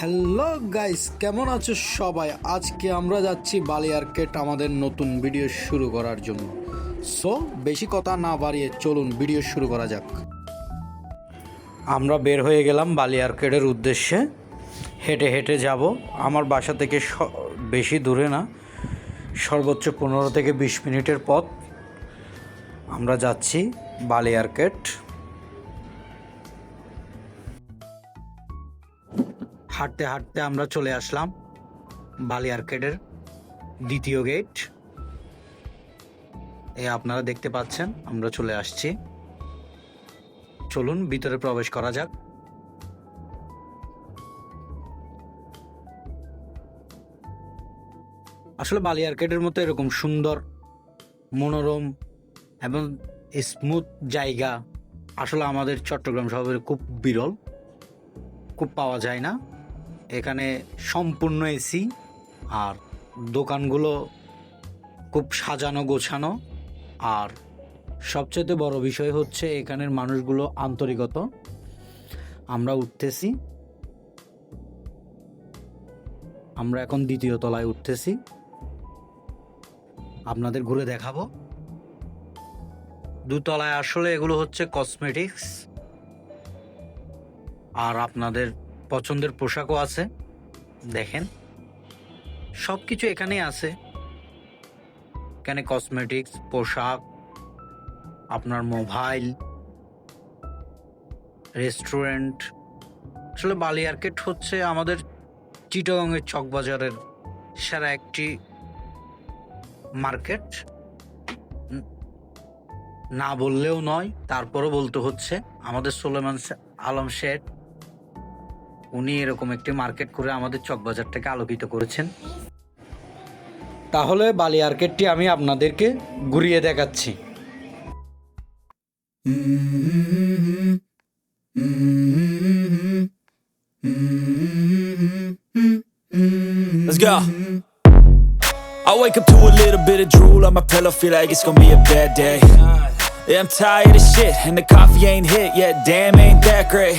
Hello guys, কেমন আছো সবাই? আজকে আমরা যাচ্ছি বালিয়ারকেট আমাদের নতুন ভিডিও শুরু করার জন্য। সো বেশি কথা না বাড়িয়ে চলুন ভিডিও শুরু করা যাক। আমরা বের হয়ে গেলাম বালিয়ারকেটের উদ্দেশ্যে। হেঁটে হেঁটে যাব। আমার বাসা থেকে বেশি দূরে না। সর্বোচ্চ পনেরো থেকে বিশ মিনিটের পথ। আমরা যাচ্ছি বালিয়ারকেট। হাঁটতে হাঁটতে আমরা চলে আসলাম বালিয়ারকেটের দ্বিতীয় গেট এ আপনারা দেখতে পাচ্ছেন, আমরা চলে আসছি। চলুন, ভিতরে প্রবেশ করা যাক। আসলে বালিয়ারকেটের মতো এরকম সুন্দর, মনোরম এবং স্মুথ জায়গা আসলে আমাদের চট্টগ্রাম শহরে খুব বিরল, খুব পাওয়া যায় না। এখানে সম্পূর্ণ এসি, আর দোকানগুলো খুব সাজানো গোছানো, আর সবচেয়ে বড় বিষয় হচ্ছে এখানের মানুষগুলো আন্তরিকত। আমরা উঠতেছি। আমরা এখন দ্বিতীয় তলায় উঠতেছি। আপনাদের ঘুরে দেখাবো। দুতলায় আসলে এগুলো হচ্ছে কসমেটিক্স আর আপনাদের পছন্দের পোশাকও আছে। দেখেন। সব কিছু এখানেই আছে। এখানে কসমেটিক্স পোশাক, আপনার মোবাইল রেস্টুরেন্ট আসলে বালিয়ারকেট হচ্ছে আমাদের চিটগংয়ের চকবাজারের সেরা একটি মার্কেট। না বললেও নয়, তারপরও বলতে হচ্ছে, আমাদের সোলেমান আলম শেঠ উনি এরকম একটি মার্কেট করে আমাদের চকবাজারটাকে আলোকিত করেছেন তাহলে বালিয়ারকেটটি আমি আপনাদেরকে ঘুরিয়ে দেখাচ্ছি Let's go. I wake up to a little bit of drool on my pillow, feel like it's gonna be a bad day. Yeah, I'm tired of shit, and the coffee ain't hit yet, damn, ain't that great.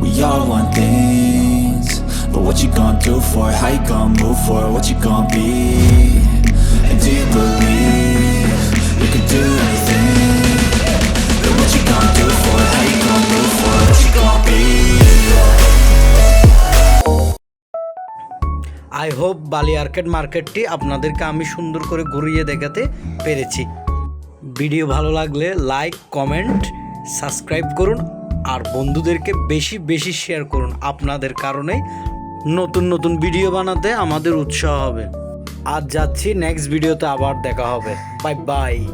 We all want things. But what you gonna do for it? How you gonna move for it? What you gonna be? And do you believe you can do anything? But what you gonna do for it? How you gonna move for it? What you gonna be? I hope বালিয়ারকেট মার্কেটটি আপনাদেরকে আমি সুন্দর করে ঘুরিয়ে দেখাতে পেরেছি video ভালো লাগলে লাইক কমেন্ট সাবস্ক্রাইব করুন আর বন্ধুদেরকে বেশি বেশি শেয়ার করুন। আপনাদের কারণে নতুন নতুন ভিডিও বানাতে আমাদের উৎসাহ হবে। আজ যাচ্ছি নেক্সট ভিডিওতে আবার দেখা হবে। Bye bye